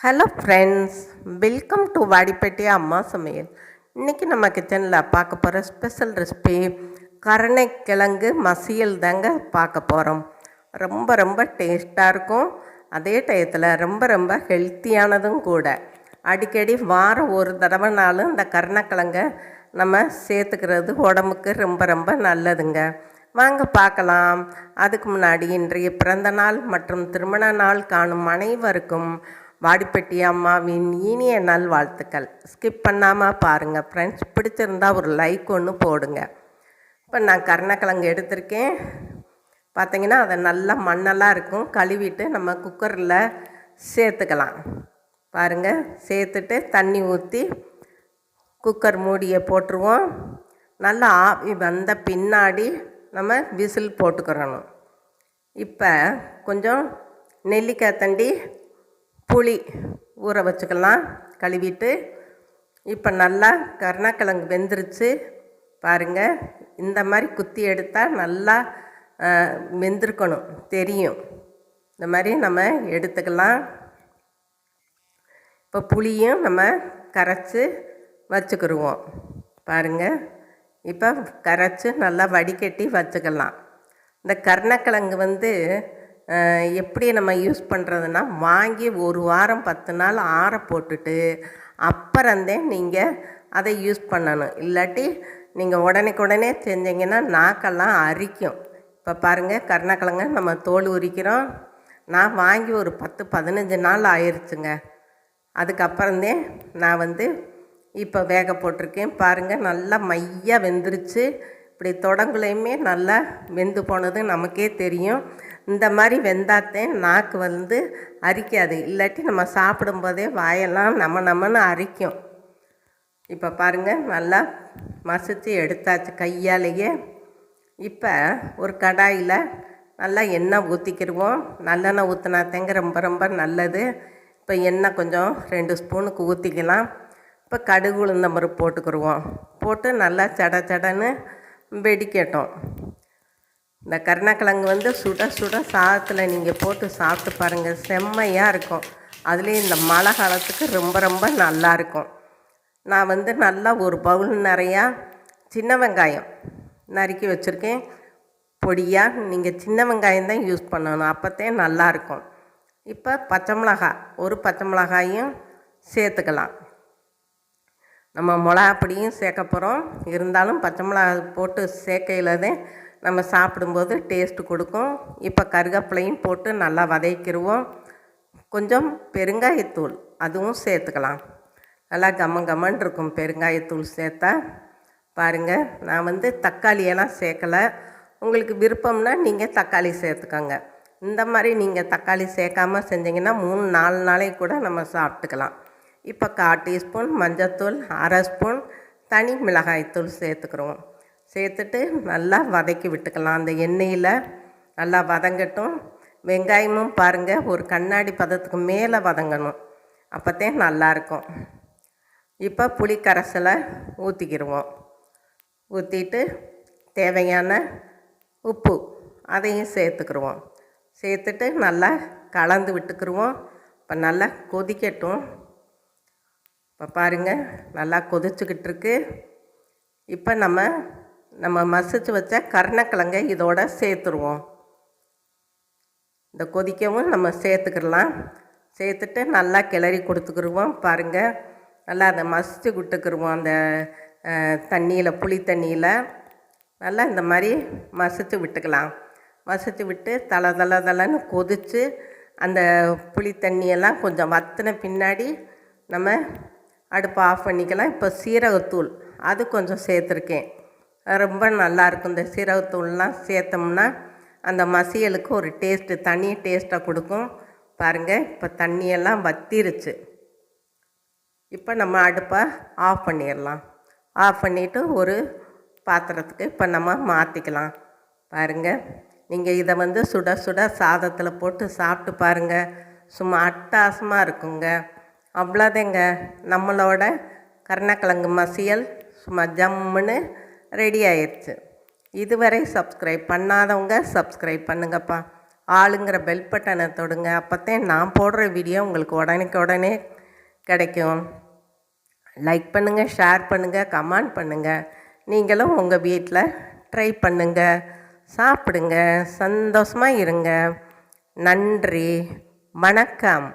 Hello friends welcome to Vadipatti Amma Samayal இன்றைக்கி நம்ம கிச்சனில் பார்க்க போகிற ஸ்பெஷல் ரெசிபி கருணைக்கிழங்கு மசியல் தாங்க பார்க்க போகிறோம் ரொம்ப ரொம்ப டேஸ்ட்டாக இருக்கும். அதே டயத்தில் ரொம்ப ரொம்ப ஹெல்த்தியானதும் கூட. அடிக்கடி வாரம் ஒரு தடவைனாலும் இந்த கருணைக்கிழங்க நம்ம சேர்த்துக்கிறது உடம்புக்கு ரொம்ப ரொம்ப நல்லதுங்க. வாங்க பார்க்கலாம். அதுக்கு முன்னாடி இன்றைய பிறந்த நாள் மற்றும் திருமண நாள் காணும் அனைவருக்கும் வாடிப்பட்டி அம்மாவின் இனிய நல்வாழ்த்துக்கள். ஸ்கிப் பண்ணாமல் பாருங்கள் ஃப்ரெண்ட்ஸ் பிடிச்சிருந்தா ஒரு லைக் ஒன்று போடுங்க. இப்போ நான் கருணக்கிழங்கு எடுத்திருக்கேன். பார்த்தீங்கன்னா அதை நல்லா மண்ணெல்லாம் இருக்கும். கழுவிட்டு நம்ம குக்கரில் சேர்த்துக்கலாம். பாருங்கள் சேர்த்துட்டு தண்ணி ஊற்றி குக்கர் மூடியை போட்டுருவோம். நல்லா ஆவி வந்த பின்னாடி நம்ம விசில் போட்டுக்கிறணும். இப்போ கொஞ்சம் நெல்லிக்காய் தண்டி புளி ஊற வச்சுக்கலாம். கழுவிட்டு இப்போ நல்லா கருணக்கிழங்கு வெந்துருச்சு. பாருங்கள் இந்த மாதிரி குத்தி எடுத்தால் நல்லா வெந்திருக்கணும். தெரியும். இந்த மாதிரி நம்ம எடுத்துக்கலாம். இப்போ புளியும் நம்ம கரைச்சி வச்சுக்கிடுவோம் பாருங்கள் இப்போ கரைச்சி நல்லா வடிகட்டி வச்சுக்கலாம். இந்த கருணக்கிழங்கு வந்து எப்படி நம்ம யூஸ் பண்ணுறதுன்னா வாங்கி ஒரு வாரம் பத்து நாள் ஆற போட்டுட்டு அப்புறந்தே நீங்கள் அதை யூஸ் பண்ணணும். இல்லாட்டி நீங்கள் உடனேக்குடனே செஞ்சீங்கன்னா நாக்கெல்லாம் அரிக்கும். இப்போ பாருங்கள் கருணக்கிழங்க நம்ம தோல் உரிக்கிறோம். நான் வாங்கி ஒரு பத்து பதினஞ்சு நாள் ஆயிடுச்சுங்க அதுக்கப்புறந்தே நான் வந்து இப்போ வேக போட்டிருக்கேன். பாருங்கள் நல்லா மையாக வெந்துருச்சு. இப்படி தொடங்குலையுமே நல்லா வெந்து போனது நமக்கே தெரியும். இந்த மாதிரி வெந்தாத்தேன் நாக்கு வந்து அரிக்காது. இல்லாட்டி நம்ம சாப்பிடும்போதே வாயெல்லாம் நம்ம நம்மன்னு அரிக்கும். இப்போ பாருங்கள் நல்லா மசித்து எடுத்தாச்சு கையாலேயே. இப்போ ஒரு கடாயில் நல்லா எண்ணெய் ஊற்றிக்கிடுவோம் நல்லெண்ணெய் ஊற்றினாத்தேங்க ரொம்ப ரொம்ப நல்லது. இப்போ எண்ணெய் கொஞ்சம் ரெண்டு ஸ்பூனுக்கு ஊற்றிக்கலாம் இப்போ கடுகு உளுந்த பருப்பு போட்டுக்கிடுவோம் போட்டு நல்லா சட சடன்னு வெடிக்கட்டும். இந்த கருணக்கிழங்கு வந்து சுட சுட சாதத்தில் நீங்கள் போட்டு சாப்பிட்டு பாருங்கள் செம்மையாக இருக்கும். அதுலேயும் இந்த மழை காலத்துக்கு ரொம்ப ரொம்ப நல்லா இருக்கும். நான் வந்து நல்லா ஒரு பவுல் நிறையா சின்ன வெங்காயம் நறுக்கி வச்சுருக்கேன். பொடியாக நீங்கள் சின்ன வெங்காயம் தான் யூஸ் பண்ணணும் அப்போத்தே நல்லாயிருக்கும் இப்போ பச்சை மிளகாய் ஒரு பச்சை மிளகாயும் சேர்த்துக்கலாம். நம்ம மிளகா பொடியும் சேர்க்க போகிறோம் இருந்தாலும் பச்சை மிளகா போட்டு சேர்க்கையில் தான் நம்ம சாப்பிடும்போது டேஸ்ட்டு கொடுக்கும். இப்போ கருகப்பிலையும் போட்டு நல்லா வதக்கிடுவோம் கொஞ்சம் பெருங்காயத்தூள் அதுவும் சேர்த்துக்கலாம். நல்லா கம்ம கம்மன் இருக்கும் பெருங்காயத்தூள் சேர்த்தா. பாருங்கள் நான் வந்து தக்காளியெல்லாம் சேர்க்கலை. உங்களுக்கு விருப்பம்னா நீங்கள் தக்காளி சேர்த்துக்கோங்க. இந்த மாதிரி நீங்கள் தக்காளி சேர்க்காம செஞ்சீங்கன்னா மூணு நாலு நாளைக்கு கூட நம்ம சாப்பிட்டுக்கலாம். இப்போ கால் டீஸ்பூன் மஞ்சத்தூள் அரை ஸ்பூன் தனி மிளகாய்த்தூள் சேர்த்துக்கிறோம். சேர்த்துட்டு நல்லா வதக்கி விட்டுக்கலாம். அந்த எண்ணெயில் நல்லா வதங்கட்டும். வெங்காயமும் பாருங்கள் ஒரு கண்ணாடி பதத்துக்கு மேலே வதங்கணும். அப்போத்தே நல்லாயிருக்கும் இப்போ புளி கரைசலை ஊற்றிக்கிடுவோம் ஊற்றிட்டு தேவையான உப்பு அதையும் சேர்த்துக்கிடுவோம் சேர்த்துட்டு நல்லா கலந்து விட்டுக்கிடுவோம் இப்போ நல்லா கொதிக்கட்டும். இப்போ பாருங்கள் நல்லா கொதிச்சுக்கிட்டு இருக்கு. இப்போ நம்ம நம்ம மசித்து வச்ச கருணக்கிழங்கை இதோட சேர்த்துருவோம். இந்த கொதிக்கவும் நம்ம சேர்த்துக்கிடலாம். சேர்த்துட்டு நல்லா கிளறி கொடுத்துக்கிருவோம் பாருங்கள் நல்லா அதை மசித்து விட்டுக்கிருவோம் அந்த தண்ணியில் புளி தண்ணியில். நல்லா இந்த மாதிரி மசித்து விட்டுக்கலாம். மசித்து விட்டு தலை தலை தலைன்னு கொதித்து அந்த புளி தண்ணியெல்லாம் கொஞ்சம் வத்தின பின்னாடி நம்ம அடுப்பை ஆஃப் பண்ணிக்கலாம். இப்போ சீரகத்தூள் அது கொஞ்சம் சேர்த்துருக்கேன். ரொம்ப நல்லாயிருக்கும். இந்த சீரகத்தூள்லாம் சேர்த்தோம்னா அந்த மசியலுக்கு ஒரு டேஸ்ட்டு தனி டேஸ்ட்டாக கொடுக்கும். பாருங்கள் இப்போ தண்ணியெல்லாம் வத்திருச்சு. இப்போ நம்ம அடுப்பை ஆஃப் பண்ணிடலாம். ஆஃப் பண்ணிவிட்டு ஒரு பாத்திரத்துக்கு இப்போ நம்ம மாற்றிக்கலாம் பாருங்கள் நீங்கள் இதை வந்து சுட சுட சாதத்தில் போட்டு சாப்பிட்டு பாருங்கள் சும்மா அட்டாசமாக இருக்குங்க. அவ்வளோதேங்க. நம்மளோட கருணக்கிழங்கு மசியல் சும்மா ஜம்முன்னு ரெடி ஆயிடுச்சு இதுவரை சப்ஸ்கிரைப் பண்ணாதவங்க சப்ஸ்கிரைப் பண்ணுங்கப்பா. ஆளுங்கிற பெல் பட்டனை தொடுங்க. அப்போத்தான் நான் போடுற வீடியோ உங்களுக்கு உடனுக்கு உடனே கிடைக்கும். லைக் பண்ணுங்கள் ஷேர் பண்ணுங்கள் கமெண்ட் பண்ணுங்கள் நீங்களும் உங்கள் வீட்டில் ட்ரை பண்ணுங்கள் சாப்பிடுங்க. சந்தோஷமாக இருங்க. நன்றி. வணக்கம்.